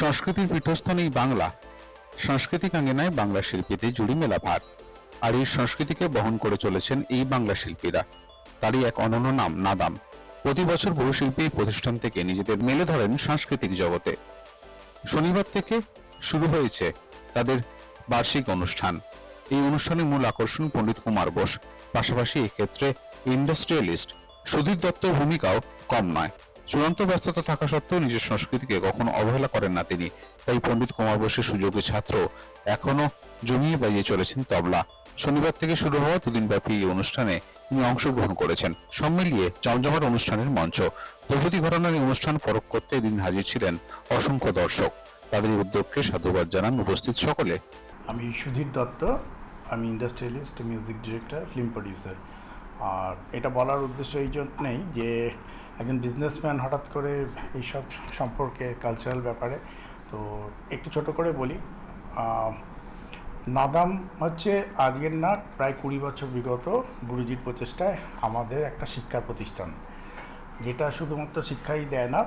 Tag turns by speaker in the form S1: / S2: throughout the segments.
S1: সংস্কৃতির পীঠস্থান এই বাংলা। সাংস্কৃতিক আঙ্গিনায় বাংলা শিল্পীতে জুড়ি মেলা ভার। আর এই সংস্কৃতিকে বহন করে চলেছেন এই বাংলা শিল্পীরা। তারই এক অনন্য নাম, নাদাম। প্রতি বছর বহু শিল্পী প্রতিষ্ঠান থেকে নিজেদের মেলে ধরেন সাংস্কৃতিক জগতে। শনিবার থেকে শুরু হয়েছে তাদের বার্ষিক অনুষ্ঠান। এই অনুষ্ঠানের মূল আকর্ষণ পণ্ডিত কুমার বোস। পাশাপাশি এক্ষেত্রে ইন্ডাস্ট্রিয়ালিস্ট সুধীর দত্তর ভূমিকাও কম নয়। চূড়ান্ত ব্যস্ততা থাকা সত্ত্বেও নিজের সংস্কৃতিকে কখনো অবহেলা করেন না তিনি। তাই পণ্ডিত কুমার বোসের সুযোগ্য ছাত্র এখনও জমিয়ে বাজিয়ে চলেছেন তবলা। শনিবার থেকে শুরু হওয়া দুদিন ব্যাপী এই অনুষ্ঠানে তিনি অংশগ্রহণ করেছেন। সব মিলিয়ে জমজমাট অনুষ্ঠানের মঞ্চ। প্রভৃতি ঘটনার অনুষ্ঠান পরখ করতে এদিন হাজির ছিলেন অসংখ্য দর্শক। তাদের উদ্যোগকে সাধুবাদ জানান উপস্থিত সকলে।
S2: আমি সুধীর দত্ত, আমি industrialist, music director, film producer. আর এটা বলার উদ্দেশ্য এই জন্যেই যে একজন বিজনেসম্যান হঠাৎ করে এইসব সম্পর্কে কালচারাল ব্যাপারে। তো একটু ছোট করে বলি নাদাম হচ্ছে আজকের না, প্রায় কুড়ি বছর বিগত গুরুজির প্রচেষ্টায় আমাদের একটা শিক্ষা প্রতিষ্ঠান, যেটা শুধুমাত্র শিক্ষাই দেয় না,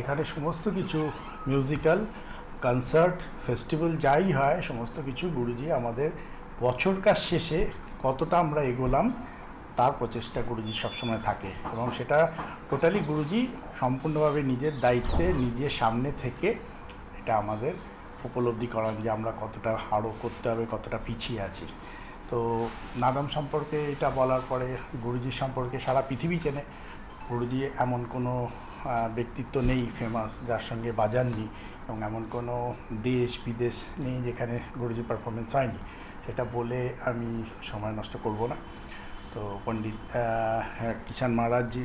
S2: এখানে সমস্ত কিছু মিউজিক্যাল কনসার্ট ফেস্টিভ্যাল যাই হয়, সমস্ত কিছু গুরুজি আমাদের বছরকার শেষে কতটা আমরা এগোলাম তার প্রচেষ্টা গুরুজি সবসময় থাকে এবং সেটা টোটালি গুরুজি সম্পূর্ণভাবে নিজের দায়িত্বে, নিজের সামনে থেকে এটা আমাদের উপলব্ধি করান যে আমরা কতটা আরও করতে হবে, কতটা পিছিয়ে আছি। তো নাদাম সম্পর্কে এটা বলার পরে গুরুজির সম্পর্কে সারা পৃথিবী চেনে। গুরুজি এমন কোনো ব্যক্তিত্ব নেই ফেমাস যার সঙ্গে বাজাননি এবং এমন কোনো দেশ, বিদেশ নেই যেখানে গুরুজির পারফরমেন্স হয়নি। সেটা বলে আমি সময় নষ্ট করব না। তো পণ্ডিত হ্যাঁ, কিষান মহারাজজি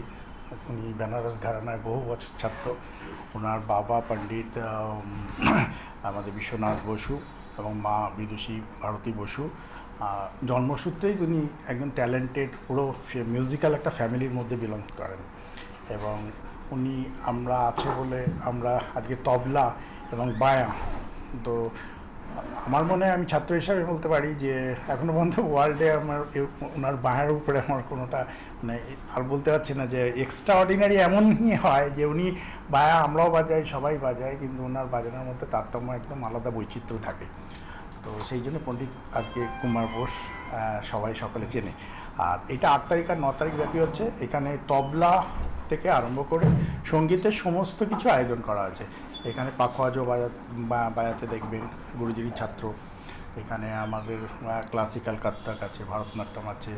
S2: উনি বেনারস ঘরানায় বহু বছর ছাত্র। ওনার বাবা পণ্ডিত আমাদের বিশ্বনাথ বসু এবং মা বিদুষী ভারতী বসু। জন্মসূত্রেই তিনি একজন ট্যালেন্টেড পুরো মিউজিক্যাল একটা ফ্যামিলির মধ্যে বিলং করেন। এবং উনি আমরা আছে বলে আমরা আজকে তবলা এবং বায়া। তো আমার মনে হয় আমি ছাত্র হিসাবে বলতে পারি যে এখনও পর্যন্ত ওয়ার্ল্ডে আমার ওনার বাঁয়ের উপরে আমার কোনোটা মানে আর বলতে পারছি না যে এক্সট্রা অর্ডিনারি এমনই হয় যে উনি বায়া, আমরাও বাজাই, সবাই বাজায়, কিন্তু ওনার বাজানোর মধ্যে তারতম্য একদম আলাদা বৈচিত্র্য থাকে। তো সেই জন্য পণ্ডিত আজকে কুমার বোস সবাই সকলে চেনে। আর এটা আট তারিখ আর ন তারিখ ব্যাপী হচ্ছে। এখানে তবলা থেকে আরম্ভ করে সঙ্গীতের সমস্ত কিছু আয়োজন করা আছে। এখানে পাখোয়াজও বাজা বাজাতে দেখবেন গুরুজির ছাত্র। এখানে আমাদের ক্লাসিক্যাল কাত্তাক আছে ভারতনাট্যম আছে।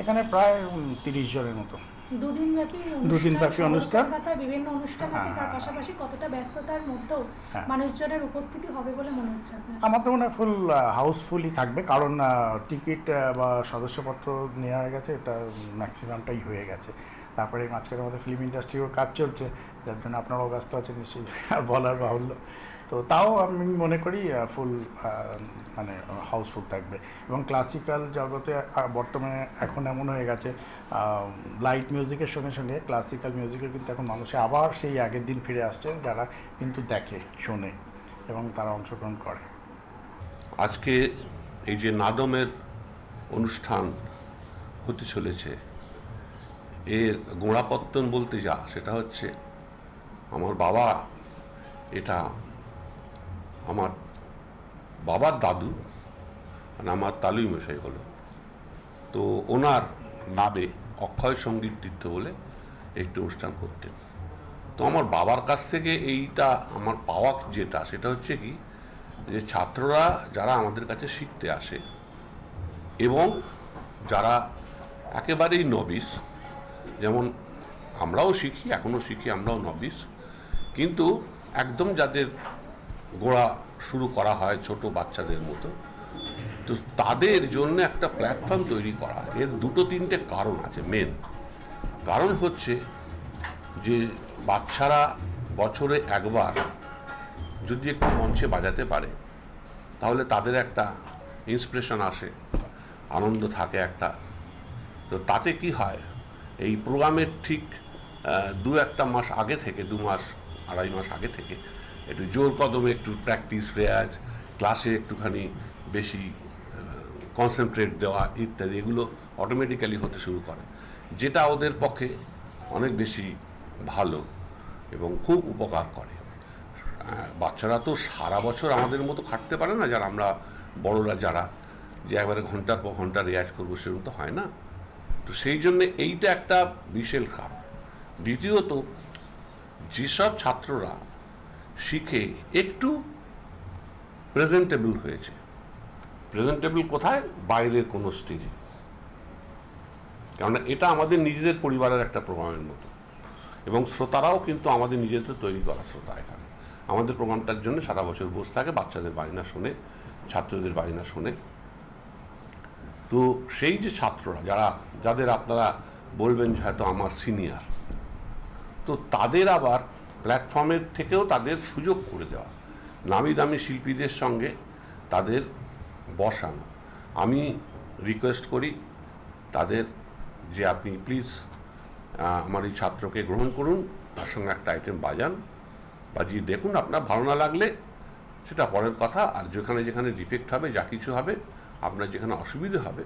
S2: এখানে প্রায় তিরিশ জনের মতো।
S3: দুদিন ব্যাপী
S2: অনুষ্ঠান।
S3: বিভিন্ন অনুষ্ঠান আছে তার
S2: হ্যাঁ,
S3: পাশাপাশি কতটা ব্যস্ততার মধ্যেও
S2: হ্যাঁ।
S3: মানুষজনের উপস্থিতি হবে বলে মনে হচ্ছে
S2: আমার তো মনে হয় ফুল হাউসফুলই থাকবে কারণ টিকিট বা সদস্যপত্র নেওয়া হয়ে গেছে এটা ম্যাক্সিমামটাই হয়ে গেছে। তারপরে মাঝখানে আমাদের ফিল্ম ইন্ডাস্ট্রিও কাজ চলছে, যার জন্য আপনারাও ব্যস্ত আছেন নিশ্চয়ই, আর বলার বাহুল্য। তো তাও আমি মনে করি ফুল মানে হাউসফুল থাকবে। এবং ক্লাসিক্যাল জগতে বর্তমানে এখন এমন হয়ে গেছে লাইট মিউজিকের সঙ্গে সঙ্গে ক্লাসিক্যাল মিউজিকের কিন্তু এখন মানুষে আবার সেই আগের দিন ফিরে আসছে, যারা কিন্তু দেখে, শোনে এবং তারা অংশগ্রহণ করে।
S4: আজকে এই যে নাদমের অনুষ্ঠান হতে চলেছে এর গোড়াপত্তন বলতে যা, সেটা হচ্ছে আমার বাবা, এটা আমার বাবার দাদু মানে আমার তালুই মশাই হলো। তো ওনার নামে অক্ষয় সংগীত তীর্থ বলে একটি অনুষ্ঠান করতেন তো আমার বাবার কাছ থেকে এইটা আমার পাওয়া যেটা, সেটা হচ্ছে কি যে ছাত্ররা যারা আমাদের কাছে শিখতে আসে এবং যারা একেবারেই নবিস যেমন আমরাও শিখি এখনও শিখি, আমরাও নবিস কিন্তু একদম যাদের গোড়া শুরু করা হয় ছোট বাচ্চাদের মতো, তো তাদের জন্য একটা প্ল্যাটফর্ম তৈরি করা। এর দুটো তিনটে কারণ আছে মেন কারণ হচ্ছে যে বাচ্চারা বছরে একবার যদি একটু মঞ্চে বাজাতে পারে, তাহলে তাদের একটা ইন্সপিরেশন আসে, আনন্দ থাকে একটা। তো তাতে কি হয়? এই প্রোগ্রামের ঠিক দু একটা মাস আগে থেকে, দু মাস, আড়াই মাস আগে থেকে একটু জোর কদমে একটু প্র্যাকটিস রেয়াজ ক্লাসে একটুখানি বেশি কনসেন্ট্রেট দেওয়া ইত্যাদি এগুলো অটোমেটিক্যালি হতে শুরু করে। যেটা ওদের পক্ষে অনেক বেশি ভালো এবং খুব উপকার করে। বাচ্চারা তো সারা বছর আমাদের মতো খাটতে পারে না, যারা আমরা বড়রা যারা, যে একবারে ঘণ্টার পর ঘণ্টা রেয়াজ করব সেরকম তো হয় না। তো সেই জন্য এইটা একটা বিশেল কাপ দ্বিতীয়ত, যেসব ছাত্ররা শিখে একটু প্রেজেন্টেবল হয়েছে। প্রেজেন্টেবল কোথায়? বাইরের কোনো স্টেজে কেননা এটা আমাদের নিজেদের পরিবারের একটা প্রোগ্রামের মতো। এবং শ্রোতারাও কিন্তু আমাদের নিজেদের তৈরি করা শ্রোতা এখানে। আমাদের প্রোগ্রামটার জন্য সারা বছর বসে থাকে, বাচ্চাদের বায়না শোনে, ছাত্রদের বায়না শোনে। তো সেই যে ছাত্ররা, যারা, যাদের আপনারা বলবেন যে হয়তো আমার সিনিয়র তো তাদের আবার প্ল্যাটফর্মের থেকেও তাদের সুযোগ করে দেওয়া, নামি দামি শিল্পীদের সঙ্গে তাদের বসানো। আমি রিকোয়েস্ট করি তাদের যে আপনি প্লিজ আমার এই ছাত্রকে গ্রহণ করুন, তার সঙ্গে একটা আইটেম বাজান, বাজিয়ে দেখুন আপনার ভালো না লাগলে, সেটা পরের কথা, আর যেখানে যেখানে ডিফেক্ট হবে, যা কিছু হবে আপনার যেখানে অসুবিধে হবে,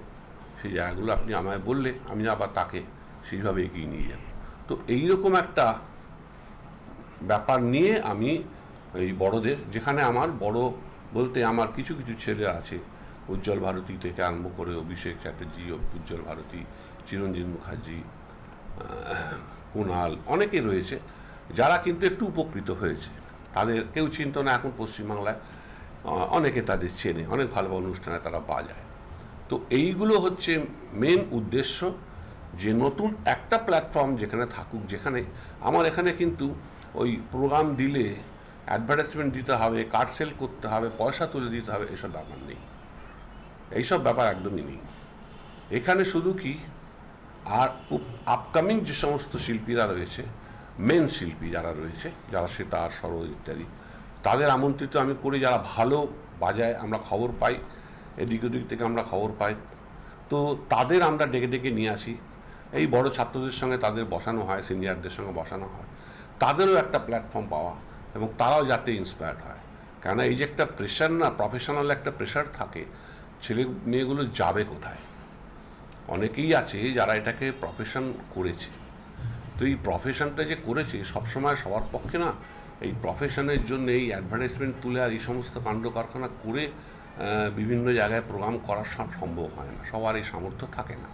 S4: সেই জায়গাগুলো আপনি আমায় বললে, আমি আবার তাকে সেইভাবে এগিয়ে নিয়ে যাব। তো এইরকম একটা ব্যাপার নিয়ে আমি এই বড়দের, যেখানে আমার বড় বলতে আমার কিছু কিছু ছেলে আছে, উজ্জ্বল ভারতী থেকে আরম্ভ করে অভিষেক চ্যাটার্জি, উজ্জ্বল ভারতী, চিরঞ্জিত মুখার্জি কুণাল অনেকে রয়েছে, যারা কিন্তু একটু উপকৃত হয়েছে। তাদের কেউ চিন্ত না, এখন পশ্চিমবাংলায় অনেকে তাদের চেনে, অনেক ভালো ভালো অনুষ্ঠানে তারা বাজায়। তো এইগুলো হচ্ছে মেন উদ্দেশ্য যে নতুন একটা প্ল্যাটফর্ম যেখানে থাকুক, যেখানে আমার এখানে কিন্তু ওই প্রোগ্রাম দিলে অ্যাডভার্টাইজমেন্ট দিতে হবে কার্ড সেল করতে হবে, পয়সা তুলে দিতে হবে, এসব ব্যাপার নেই। এইসব ব্যাপার একদমই নেই। এখানে শুধু কি, আর আপকামিং যে সমস্ত শিল্পীরা রয়েছে মেন শিল্পী যারা রয়েছে, যারা সেতার সরোজ ইত্যাদি তাদের আমন্ত্রিত আমি করি, যারা ভালো বাজায় আমরা খবর পাই, এদিক ওদিক থেকে আমরা খবর পাই। তো তাদের আমরা ডেকে ডেকে নিয়ে আসি। এই বড় ছাত্রদের সঙ্গে তাদের বসানো হয়, সিনিয়রদের সঙ্গে বসানো হয়। তাদেরও একটা প্ল্যাটফর্ম পাওয়া এবং তারাও যাতে ইন্সপায়ার্ড হয়। কেননা এই যে একটা প্রেশার না প্রফেশনাল একটা প্রেশার থাকে, ছেলে মেয়েগুলো যাবে কোথায়? অনেকেই আছে যারা এটাকে প্রফেশন করেছে। তো এই প্রফেশনটা যে করেছে সবসময় সবার পক্ষে না এই প্রফেশনের জন্য এই অ্যাডভার্টাইজমেন্ট তুলে আর এই সমস্ত কাণ্ড কারখানা করে বিভিন্ন জায়গায় প্রোগ্রাম করা সব সম্ভব হয় না। সবার এই সামর্থ্য থাকে না।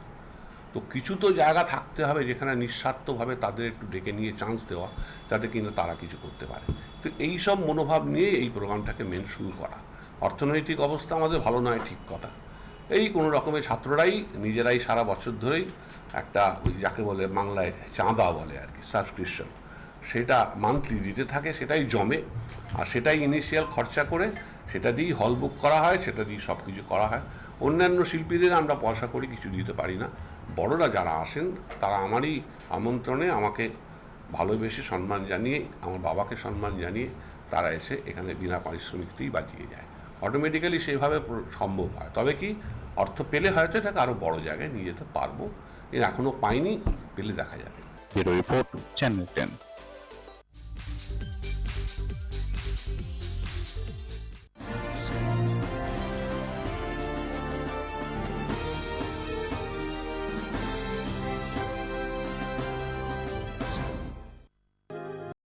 S4: তো কিছু তো জায়গা থাকতে হবে যেখানে নিঃস্বার্থভাবে তাদের একটু ডেকে নিয়ে চান্স দেওয়া, যাতে কিনা তারা কিছু করতে পারে। তো এই সব মনোভাব নিয়ে এই প্রোগ্রামটাকে মেন শুরু করা। অর্থনৈতিক অবস্থা আমাদের ভালো নয়, ঠিক কথা। এই কোনো রকমের ছাত্ররাই নিজেরাই সারা বছর ধরেই একটা ওই যাকে বলে বাংলায় চাঁদা বলে আর কি, সাবস্ক্রিপশন। সেটা মান্থলি দিতে থাকে, সেটাই জমে। আর সেটাই ইনিশিয়াল খরচা করে সেটা দিয়েই হল বুক করা হয়, সেটা দিয়ে সব কিছু করা হয়। অন্যান্য শিল্পীদের আমরা পয়সা করে কিছু দিতে পারি না। বড়রা যারা আসেন, তারা আমারই আমন্ত্রণে আমাকে ভালোবেসে সম্মান জানিয়ে, আমার বাবাকে সম্মান জানিয়ে তারা এসে এখানে বিনা পারিশ্রমিকতেই বাঁচিয়ে যায়। অটোমেটিক্যালি সেভাবে সম্ভব হয়। তবে কি, অর্থ পেলে হয়তো এটাকে আরও বড় জায়গায় নিয়ে যেতে পারব। এর এখনও পাইনি, পেলে দেখা যাবে।
S1: Report, channel ten.